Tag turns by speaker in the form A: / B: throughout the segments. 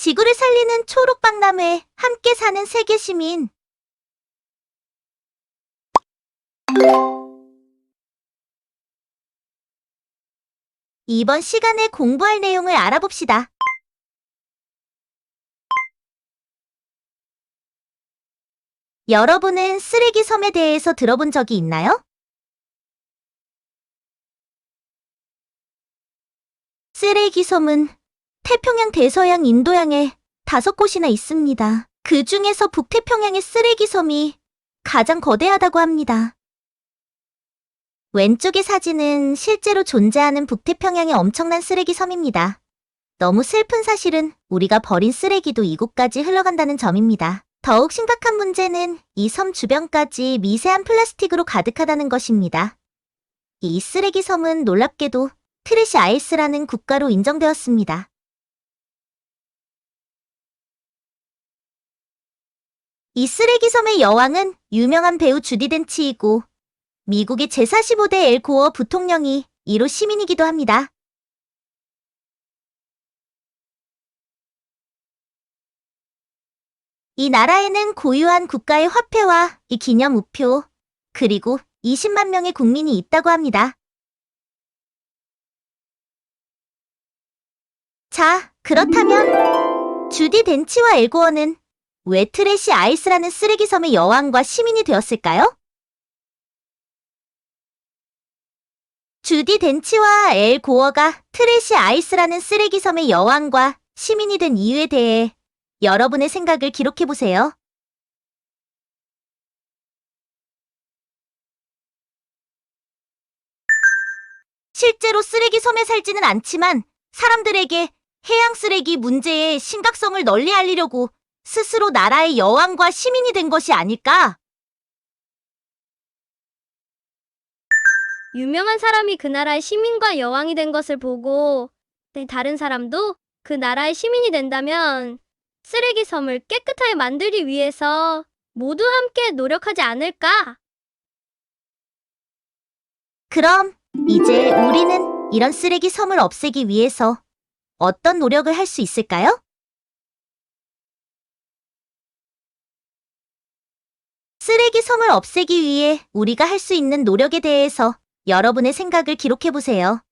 A: 지구를 살리는 초록박람회에 함께 사는 세계 시민. 이번 시간에 공부할 내용을 알아봅시다. 여러분은 쓰레기 섬에 대해서 들어본 적이 있나요? 쓰레기 섬은 태평양 대서양 인도양에 다섯 곳이나 있습니다. 그 중에서 북태평양의 쓰레기 섬이 가장 거대하다고 합니다. 왼쪽의 사진은 실제로 존재하는 북태평양의 엄청난 쓰레기 섬입니다. 너무 슬픈 사실은 우리가 버린 쓰레기도 이곳까지 흘러간다는 점입니다. 더욱 심각한 문제는 이 섬 주변까지 미세한 플라스틱으로 가득하다는 것입니다. 이 쓰레기 섬은 놀랍게도 트래시 아이스라는 국가로 인정되었습니다. 이 쓰레기 섬의 여왕은 유명한 배우 주디 덴치이고 미국의 제45대 엘 고어 부통령이 이로 시민이기도 합니다. 이 나라에는 고유한 국가의 화폐와 이 기념 우표, 그리고 20만 명의 국민이 있다고 합니다. 자, 그렇다면 주디 덴치와 엘고어는 왜 트래시 아이스라는 쓰레기 섬의 여왕과 시민이 되었을까요? 주디 덴치와 엘 고어가 트래시 아이스라는 쓰레기 섬의 여왕과 시민이 된 이유에 대해 여러분의 생각을 기록해 보세요. 실제로 쓰레기 섬에 살지는 않지만 사람들에게 해양 쓰레기 문제의 심각성을 널리 알리려고 스스로 나라의 여왕과 시민이 된 것이 아닐까?
B: 유명한 사람이 그 나라의 시민과 여왕이 된 것을 보고 네, 다른 사람도 그 나라의 시민이 된다면 쓰레기 섬을 깨끗하게 만들기 위해서 모두 함께 노력하지 않을까?
A: 그럼 이제 우리는 이런 쓰레기 섬을 없애기 위해서 어떤 노력을 할 수 있을까요? 쓰레기 섬을 없애기 위해 우리가 할 수 있는 노력에 대해서 여러분의 생각을 기록해 보세요.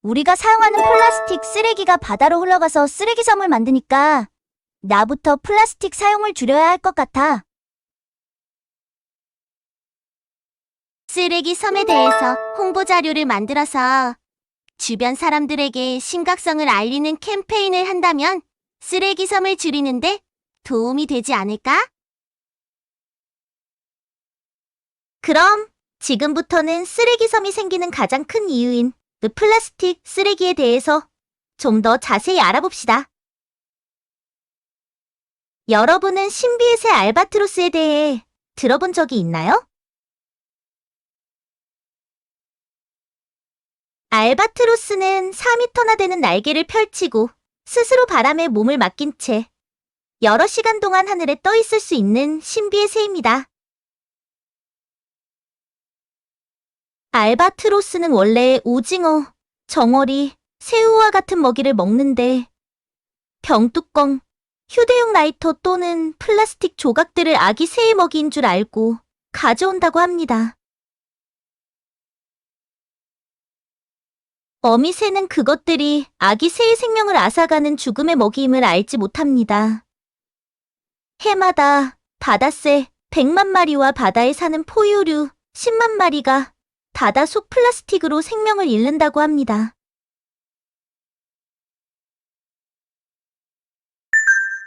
A: 우리가 사용하는 플라스틱 쓰레기가 바다로 흘러가서 쓰레기 섬을 만드니까 나부터 플라스틱 사용을 줄여야 할 것 같아. 쓰레기 섬에 대해서 홍보 자료를 만들어서 주변 사람들에게 심각성을 알리는 캠페인을 한다면 쓰레기 섬을 줄이는데 도움이 되지 않을까? 그럼 지금부터는 쓰레기 섬이 생기는 가장 큰 이유인 그 플라스틱 쓰레기에 대해서 좀 더 자세히 알아봅시다. 여러분은 신비의 새 알바트로스에 대해 들어본 적이 있나요? 알바트로스는 4미터나 되는 날개를 펼치고 스스로 바람에 몸을 맡긴 채 여러 시간 동안 하늘에 떠 있을 수 있는 신비의 새입니다. 알바트로스는 원래 오징어, 정어리, 새우와 같은 먹이를 먹는데 병뚜껑, 휴대용 라이터 또는 플라스틱 조각들을 아기 새의 먹이인 줄 알고 가져온다고 합니다. 어미 새는 그것들이 아기 새의 생명을 앗아가는 죽음의 먹이임을 알지 못합니다. 해마다 바다새 100만 마리와 바다에 사는 포유류 10만 마리가 바다 속 플라스틱으로 생명을 잃는다고 합니다.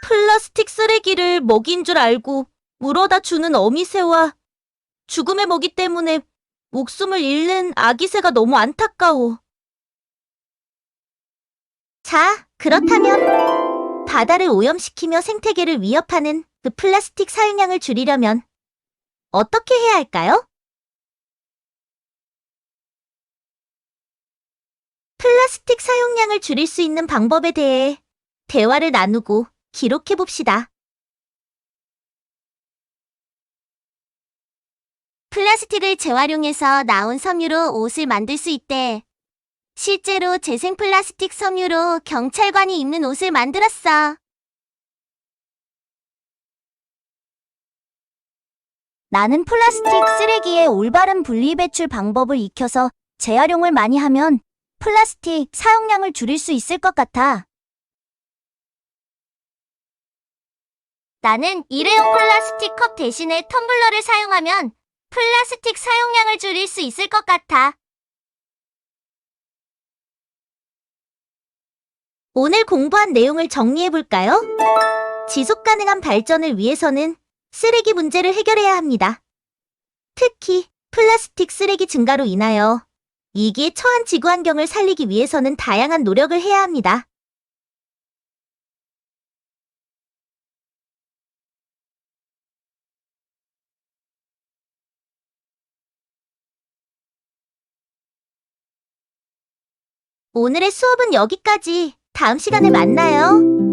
A: 플라스틱 쓰레기를 먹인 줄 알고 물어다 주는 어미새와 죽음의 먹이 때문에 목숨을 잃는 아기새가 너무 안타까워. 자, 그렇다면 바다를 오염시키며 생태계를 위협하는 그 플라스틱 사용량을 줄이려면 어떻게 해야 할까요? 플라스틱 사용량을 줄일 수 있는 방법에 대해 대화를 나누고 기록해 봅시다. 플라스틱을 재활용해서 나온 섬유로 옷을 만들 수 있대. 실제로 재생 플라스틱 섬유로 경찰관이 입는 옷을 만들었어. 나는 플라스틱 쓰레기의 올바른 분리배출 방법을 익혀서 재활용을 많이 하면 플라스틱 사용량을 줄일 수 있을 것 같아. 나는 일회용 플라스틱 컵 대신에 텀블러를 사용하면 플라스틱 사용량을 줄일 수 있을 것 같아. 오늘 공부한 내용을 정리해 볼까요? 지속 가능한 발전을 위해서는 쓰레기 문제를 해결해야 합니다. 특히 플라스틱 쓰레기 증가로 인하여 위기에 처한 지구 환경을 살리기 위해서는 다양한 노력을 해야 합니다. 오늘의 수업은 여기까지. 다음 시간에 만나요.